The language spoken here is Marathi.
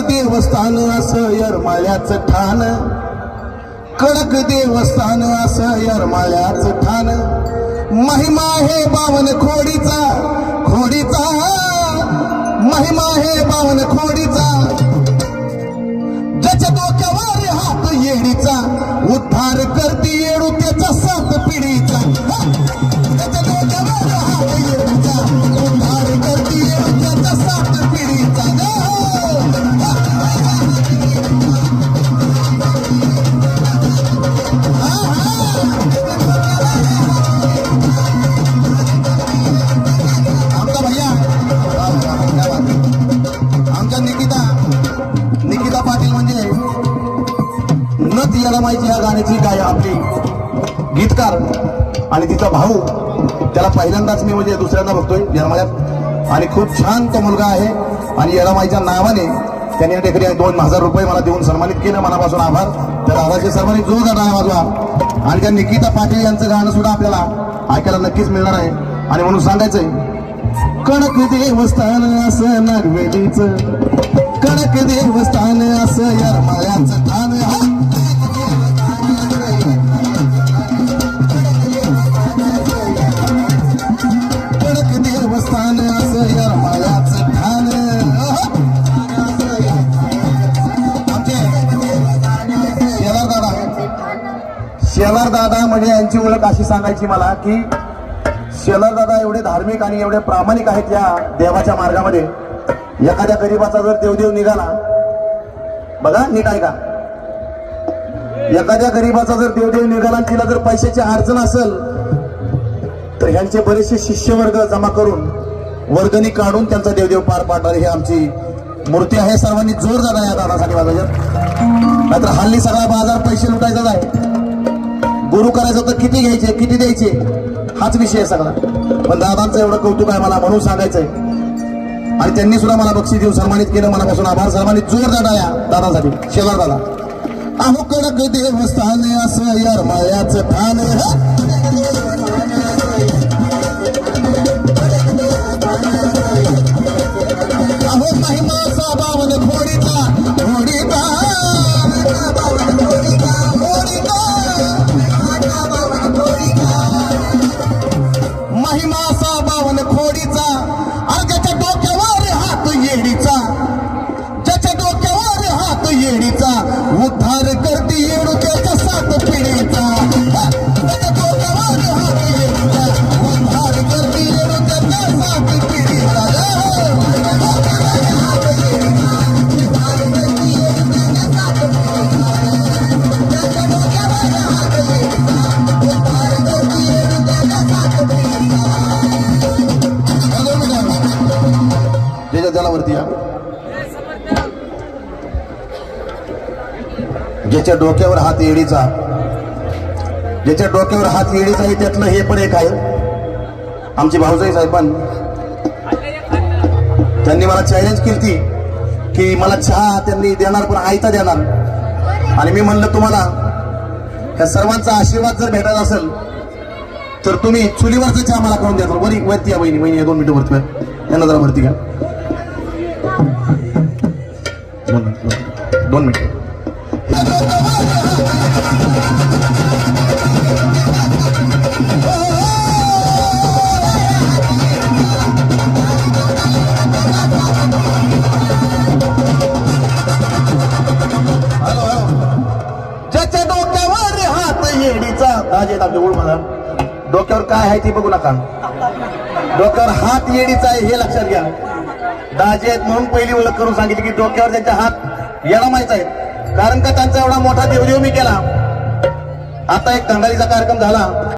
देवस्थान असं यरमाळ्याचं ठाण. कडक देवस्थान असं यरमाळ्याचं ठाण. महिमा हे बावन खोडीचा खोडीचा. महिमा हे बावन खोडीचा. नथ यडमाईची या गाण्याची? काय आपली गीतकार आणि तिचा भाऊ त्याला पहिल्यांदाच मी म्हणजे दुसऱ्यांदा बघतोय यडमाळ्यात आणि खूप छान तो मुलगा आहे. आणि यडमाईच्या नावाने त्यांनी या ठिकाणी दोन हजार रुपये मला देऊन सन्मानित केलं. मनापासून आभार. तर आभारचे सन्मानित जो गाणं आहे माझा. आणि त्या निकिता पाटील यांचं गाणं सुद्धा आपल्याला ऐकायला नक्कीच मिळणार आहे. आणि म्हणून सांगायचंय कडक देवस्थान असं नरवेलीच कडक देवस्थान असं यरमाळ्याचं ठाण. म्हणजे यांची ओळख अशी सांगायची मला की शेलार दादा एवढे धार्मिक आणि एवढे प्रामाणिक आहेत या देवाच्या मार्गामध्ये. एखाद्या गरीबाचा जर देवदेव निघाला बघा नीट ऐका. एखाद्या गरीबाचा जर देवदेव निघाला तिला जर पैशाची अडचण असेल तर ह्यांचे बरेचसे शिष्यवर्ग जमा करून वर्गणी काढून त्यांचा देवदेव पार पाडणार ही आमची मूर्ती आहे. सर्वांनी जोर दादा या दादासाठी वाजवायचं नाहीतर हल्ली सगळा बाजार पैसे लुटायचाच आहे. गुरु करायचं तर किती घ्यायचे किती द्यायचे? हाच विषय आहे सगळा. पण दादांचं एवढं कौतुक आहे मला म्हणून सांगायचंय. आणि त्यांनी सुद्धा मला बक्षीस देऊन सन्मानित केलं. मनापासून आभार. सन्मानित जोर दादा या दादासाठी. शेजार दादा. अहो कडक देवस्थान असं यार मायाचं ठाण वरती या ज्याच्या डोक्यावर हात येडीचा. ज्याच्या डोक्यावर हात येडीचा आहे त्यातलं हे पण एक आहे. आमची भाऊजाई साहेबांनी त्यांनी मला चॅलेंज केली की मला चहा त्यांनी देणार पण आयता देणार. आणि मी म्हणलं तुम्हाला ह्या सर्वांचा आशीर्वाद जर भेटत असेल तर तुम्ही चुलीवरचा चहा मला करून द्या. बरी वरती या बहिणी बहिणी दोन मिनिटं वरती. यांना जरा वरती घ्या. दोन मिनिट. दोन मिनिट हॅलो ज्याच्या डोक्यावर हात येडीचा. दाजे आपले ओळ मला डोक्यावर काय आहे ते बघू नका. डोक्यावर हात येडीचा आहे हे लक्षात घ्या. दाजी आहेत म्हणून पहिली ओळख करून सांगितली की डोक्यावर त्यांच्या हात याला माहीत आहे कारण का त्यांचा एवढा मोठा देवदेव मी केला. आता एक दंडालीचा कार्यक्रम झाला.